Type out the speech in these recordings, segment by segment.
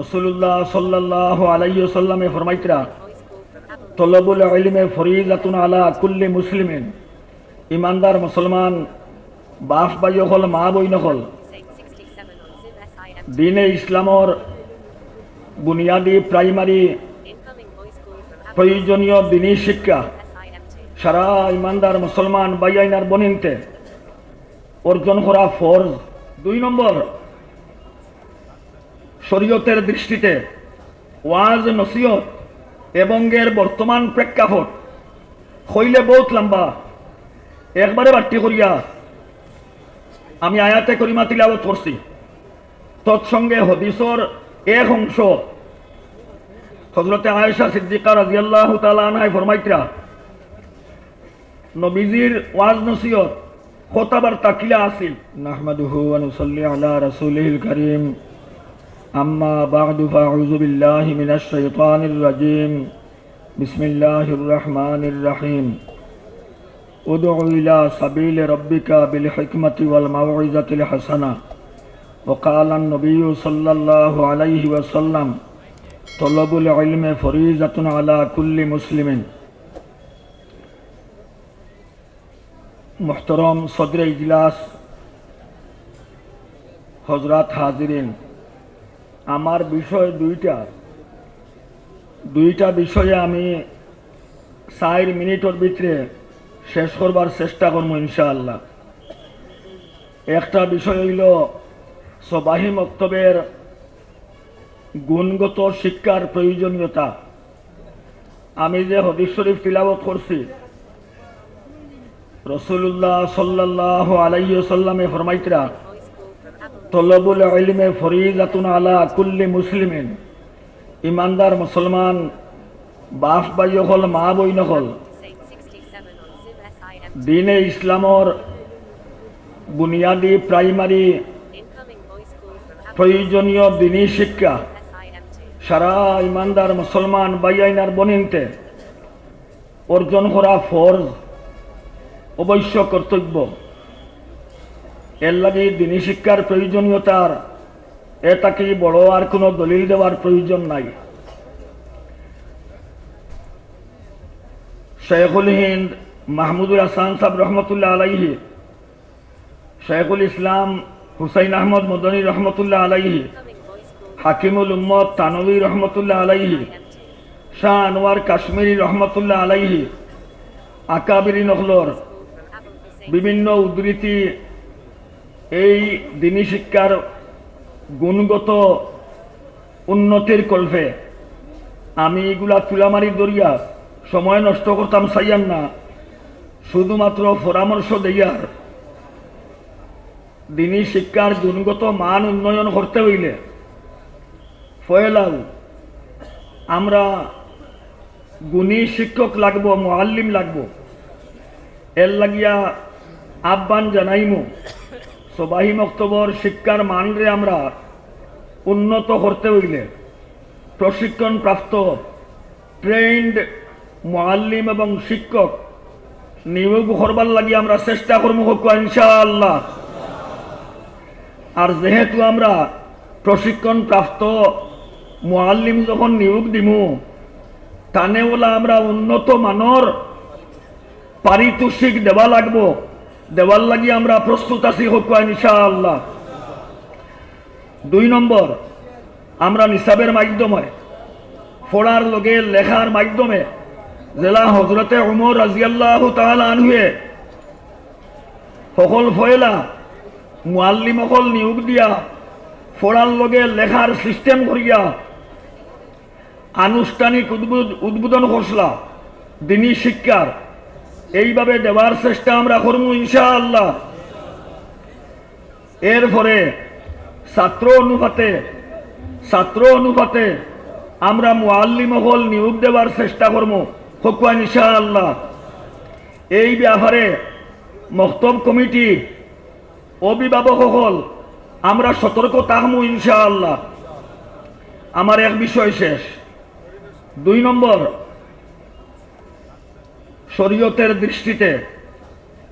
রসুল্লাহ সাল্লাহ আলাইসাল্লামে ফরমাইতরা. তলবুল ইলমে ফরিজাতুন আলা কুল্লি মুসলিমিন, ইমানদার মুসলমান, বাপ বাই হল, মা বই নহল Saying 67 on Zip SIM. দিনে ইসলামর বুনিয়াদী প্রাইমারি. প্রয়োজনীয় দিনী শিক্ষা SIM2. সারা ইমানদার মুসলমান বাইয়াইনার বনিনতে অর্জন করা ফরজ দুই নম্বর শরীয়তের দৃষ্টিতে ওয়াজ, নসিহত এবং এর বর্তমান প্রেক্ষাপট, হইলে বহুত লম্বা। একবারে বাট্টি করিয়া আমি আয়াতে করিমা তিলাবত করছি। তৎসঙ্গে হদিসর এক অংশ হজরতে আয়েশা সিদ্দিকা রাজিয়াল্লাহু তাআলা আনহায় ফরমাইতরা, নবীজির ওয়াজ, নসিহত, কথাবার্তা কিলা আসিল নাহমাদুহু ওয়া নুসাল্লি আলা রাসূলিল কারীম। أما بعد فأعوذ بالله من الشيطان الرجيم. بسم الله الرحمن الرحيم. ادع إلى سبيل ربك بالحكمة والموعظة الحسنة. وقال النبي صلى الله عليه وسلم طلب العلم فريزة على كل مسلم. محترم صدر اجلاس حضرات حاضرين আমার বিষয় দুইটা। দুইটা বিষয়ে আমি চার মিনিটের ভিতরে শেষ করবার চেষ্টা করব ইনশাআল্লাহ। একটা বিষয় হইল, সবাহি মক্তবের গুণগত শিক্ষার প্রয়োজনীয়তা। আমি যে হদিস শরীফ তিলাবত করছি রসুল্লাহ সাল্লাহ আলাইসাল্লামে ফরমাইতরা তলবুল ইলমে ফরিজাতুন আলা কুল্লি মুসলিমিন ইমানদার মুসলমান বাপ বাই হল মা বই নহল Saying 67 on Zip SIM2. দিনে ইসলামর বুনিয়াদী প্রাইমারি. প্রয়োজনীয় দিনী শিক্ষা SIM2. সারা ইমানদার মুসলমান বাইয়াইনার বনিনতে অর্জন করা ফরজ, অবশ্য কর্তব্য এর লাগি দিনী শিক্ষার প্রয়োজনীয়তার এটাকে বড় আর কোনো দলিল দেওয়ার প্রয়োজন নাই শেখুল হিন্দ মাহমুদুল হাসান সাহেব রহমতুল্লাহ আলাইহি, শেখুল ইসলাম হুসাইন আহমদ মদনী রহমতুল্লাহ আলাইহি, হাকিমুল উম্মদ তানবী রহমতুল্লাহ আলাইহি SIM2. শাহ আনোয়ার কাশ্মীরি রহমতুল্লাহ আলাইহি, আকাবিরি নখলর, বিভিন্ন উদ্ধৃতি এই দিনী শিক্ষার গুণগত উন্নতির কল্পে আমি এগুলা তুলামারি দরিয়া সময় নষ্ট করতাম চাইয়ান না। শুধুমাত্র পরামর্শ দেইয়ার দিনী শিক্ষার গুণগত মান উন্নয়ন করতে হইলে ফয়লাও আমরা গুণী শিক্ষক লাগবো, মোয়াল্লিম লাগবো। এর লাগিয়া আহ্বান জানাইমু সবাহি মক্তবর শিক্ষার মানরে আমরা উন্নত করতে হইলে প্রশিক্ষণ প্রাপ্ত ট্রেন্ড মোয়াল্লিম এবং শিক্ষক নিয়োগ করবার লাগি আমরা চেষ্টা করব ইনশাআল্লাহ। আর যেহেতু আমরা প্রশিক্ষণ প্রাপ্ত মোয়াল্লিম যখন নিয়োগ দিমু তানে ওলা আমরা উন্নত মানর পারিতোষিক দেওয়া লাগবো। দেওয়ার লাগি আমরা প্রস্তুত আছি, হোক ইনশাআল্লাহ। দুই নম্বর, আমরা নিসাবের মাধ্যমে, ফোড়ার লগে লেখার মাধ্যমে, জেলা হজরতে উমর রাজিয়াল্লাহ আনহুয়ে, সকল ফয়লা, মুআল্লিম সকল নিয়োগ দিয়া, ফোড়ার লগে লেখার সিস্টেম করিয়া, আনুষ্ঠানিক উদ্বোধ- উদ্বোধন করসলা দিনী শিক্ষার। এইভাবে দেওয়ার চেষ্টা আমরা করব ইনশাআল্লাহ। এরপরে ছাত্র অনুপাতে ছাত্র অনুপাতে আমরা মুআল্লিম হল নিয়োগ দেওয়ার চেষ্টা করব। হকুয়া ইনশাআল্লাহ। এই ব্যাপারে মক্তব কমিটি, অভিভাবক হল, আমরা সতর্ক থাকব ইনশাআল্লাহ। আমার এক বিষয় শেষ। দুই নম্বর শরীয়তের দৃষ্টিতে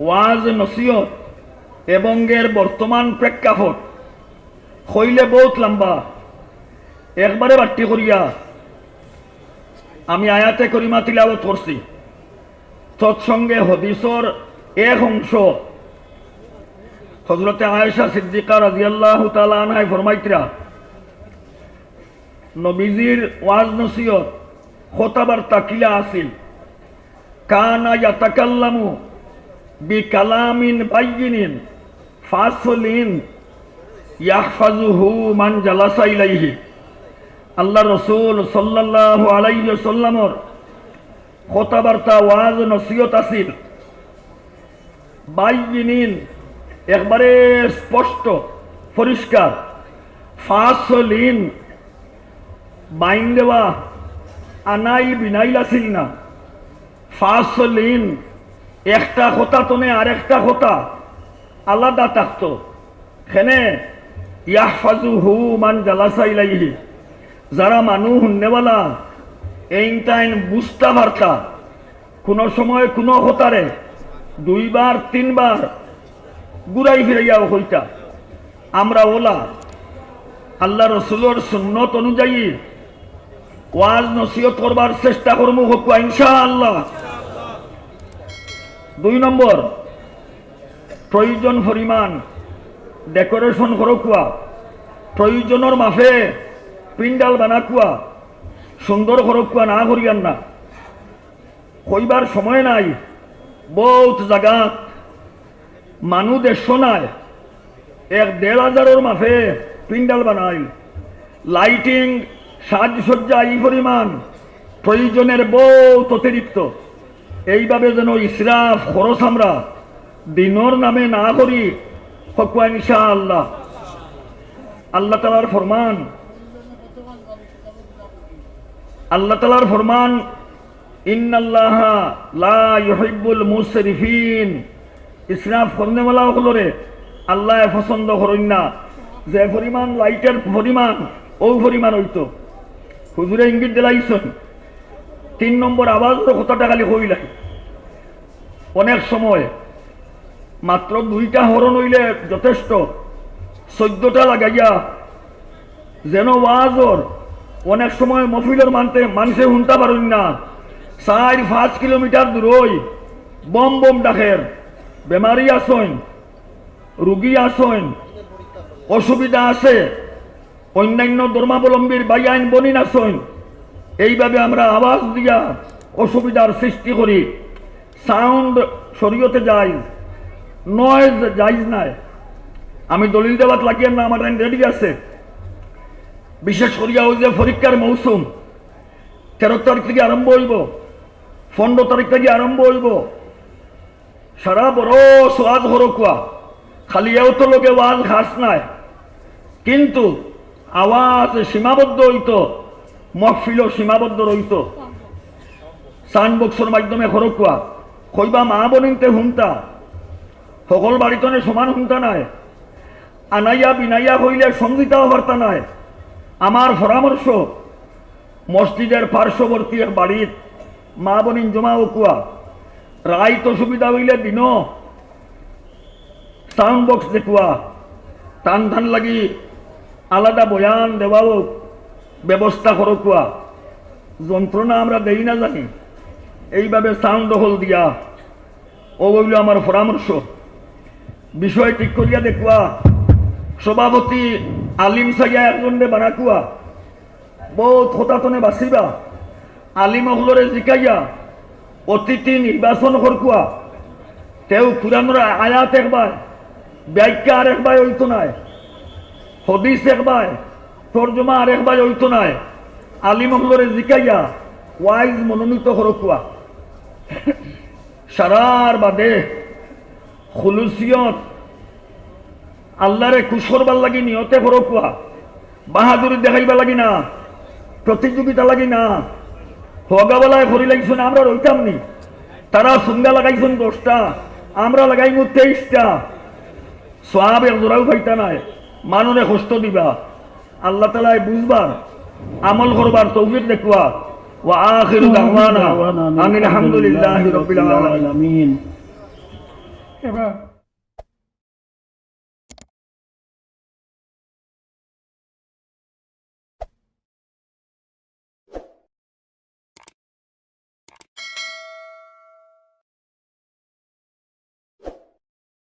ওয়াজ নসিহত এবং এর বর্তমান প্রেক্ষাপট হইলে বহুত লম্বা। একবারে বাট্টি করিয়া আমি আয়াতে করিমা তিলাবত করছি। তৎসঙ্গে হদিসর এক অংশ। হজরতে আয়েশা সিদ্দিকা রাজিয়াল্লাহু তাআলা আনহায় ফরমাইতরা, নবীজির ওয়াজ নসিহত খোতাবার্তা কিলা আসিল কানা ইয়াতাকাল্লামু বিকালামিন বাইয়িনিন ফাসলিন ইয়াহফাজুহু মান জালাসা ইলাইহি। আল্লাহ রসুল সাল্লাল্লাহু আলাইহি সাল্লামর কথাবার্তা ওয়াজ, নসিহত আছিল বাইয়িনিন একবারে স্পষ্ট, পরিষ্কার। ফাসলিন বাইন দেওয়া আনাইল বিনাইল আছিল না। ফাসলিন, একটা কথা তনে আরেকটা কথা আলাদা থাকতো। খেনে ইয়াহফাজু হু মান জালাসা ইলাইহি, যারা মানুষ শুননেওয়ালা এই টাইম বুঝতে পারতা, কোনো সময় কোনো হতারে দুইবার, তিনবার ঘুরাই ফিরাইয়া হইতা। আমরা ওলা, আল্লাহ রসুলোর সুন্নত অনুযায়ী ওয়াজ নসিহত করবার চেষ্টা করব হকুয়া ইনশাআল্লাহ। দুই নম্বর, প্রয়োজন পরিমাণ, ডেকোরেশন করকুয়া প্রয়োজনের মাফে পিন্ডাল বানাকুয়া সুন্দর করকুয়া না করিয়ান না কইবার সময় নাই, বহুত জায়গা মানুষ দেড়শো নাই, এক দেড় হাজারের মাফে পিন্ডাল বানাই লাইটিং, সাজসজ্জা এই পরিমাণ প্রয়োজনের বহুত অতিরিক্ত এইভাবে যেন ইসরাফ, খরচ আমরা দিনর নামে না করি হকুয়া ইনশাআল্লাহ। আল্লাহ আল্লাহ তালার ফরমান আল্লাহ তালার ফরমান ইন্নাল্লাহ লা ইউহিব্বুল মুসরিফিন ইসরাফ করনেওয়ালা হলরে আল্লাহ পছন্দ করেন না, যে পরিমাণ লাইটের পরিমাণ ও পরিমাণ হইতো হুজুরে ইঙ্গিত দিলাইছেন তিন নম্বর আওয়াজের কথাটা খালি কইলাই অনেক সময় মাত্র দুইটা হরণ হইলে যথেষ্ট। চোদ্দটা লাগাইয়া যেন ওয়াজর অনেক সময় মফিলের মানতে মানুষে শুনতে পারেন না। চার, পাঁচ কিলোমিটার দূরই বম বম ডাকের। বেমারি আসইন, রুগী আসইন, অসুবিধা আছে। অন্যান্য ধর্মাবলম্বীর বাই আইন বনিন আসইন। এইভাবে আমরা আওয়াজ দিয়া অসুবিধার সৃষ্টি করি। সাউন্ড শরীয়তে যাই নয়েজ যাইজ নাই আমি দলিল দেওয়াত লাগিয়ে না, আমার রেডি আছে। বিশেষ করিয়া ওই যে পরীক্ষার মৌসুম, তেরো তারিখ থেকে আরম্ভ হইব, পনেরো তারিখ থেকে আরম্ভ হইব। সারা বড় সোয়াদ হরকুয়া, খালি এও তো লোকে ওয়াজ ঘাস নাই। কিন্তু আওয়াজ সীমাবদ্ধ হইত। মহফিলও সীমাবদ্ধ রইত। সাউন্ড বক্সের মাধ্যমে হরকুয়া কইবা মা বনিনতে হুমতা। সকল বাড়িতনে সমান হুমতা নাই। আনাইয়া বিনাইয়া হইলে সঙ্গীতাও বার্তা নাই। আমার পরামর্শ, মসজিদের পার্শ্ববর্তী এক বাড়ির মা বনিন জমা ওকুয়া রাইত অসুবিধা হইলে দিন সাউন্ড বক্স দেখুয়া টান টান লাগি আলাদা বয়ান দেওয়াও ব্যবস্থা করকুয়া যন্ত্রণা আমরা দেই না জানি। এইভাবে সাউন্ড হল দিয়া। ও বলল আমার পরামর্শ। বিষয় ঠিক করিয়া দেখুয়া সভাপতি আলিম সাইয়া একজনে বানাকুয়া বহুত হতাতনে বাঁচিবা আলিম হলরে জিকাইয়া অতিথি নির্বাচন করকুয়া তেও কুরানোর আয়াত একবার ব্যাখ্যা আর একবার হইতো নাই। হদিস একবার তর্জমা আর একবার হইতো নাই। আলিম হলরে জিকাইয়া ওয়াইজ মনোনীত করকুয়া সারার বাদে খুলুসিয়ত আল্লাহরে কুসরবার লাগি নিয়তে ফরকুয়া বাহাদুরি দেখাইবা লাগি না, প্রতিযোগিতা লাগি না। হগাবেলায় ভরি লাগিস না আমরা রইতাম নি। তারা সুন্দা লাগাইছেন দশটা, আমরা লাগাইব তেইশটা। সব এক জোড়াও পাইতা নাই। মানুরে কষ্ট দিবা। আল্লাহ তালায় বুঝবার আমল করবার তৌফিক দেখুয়া وآخر دعوانا أن الحمد لله رب এবার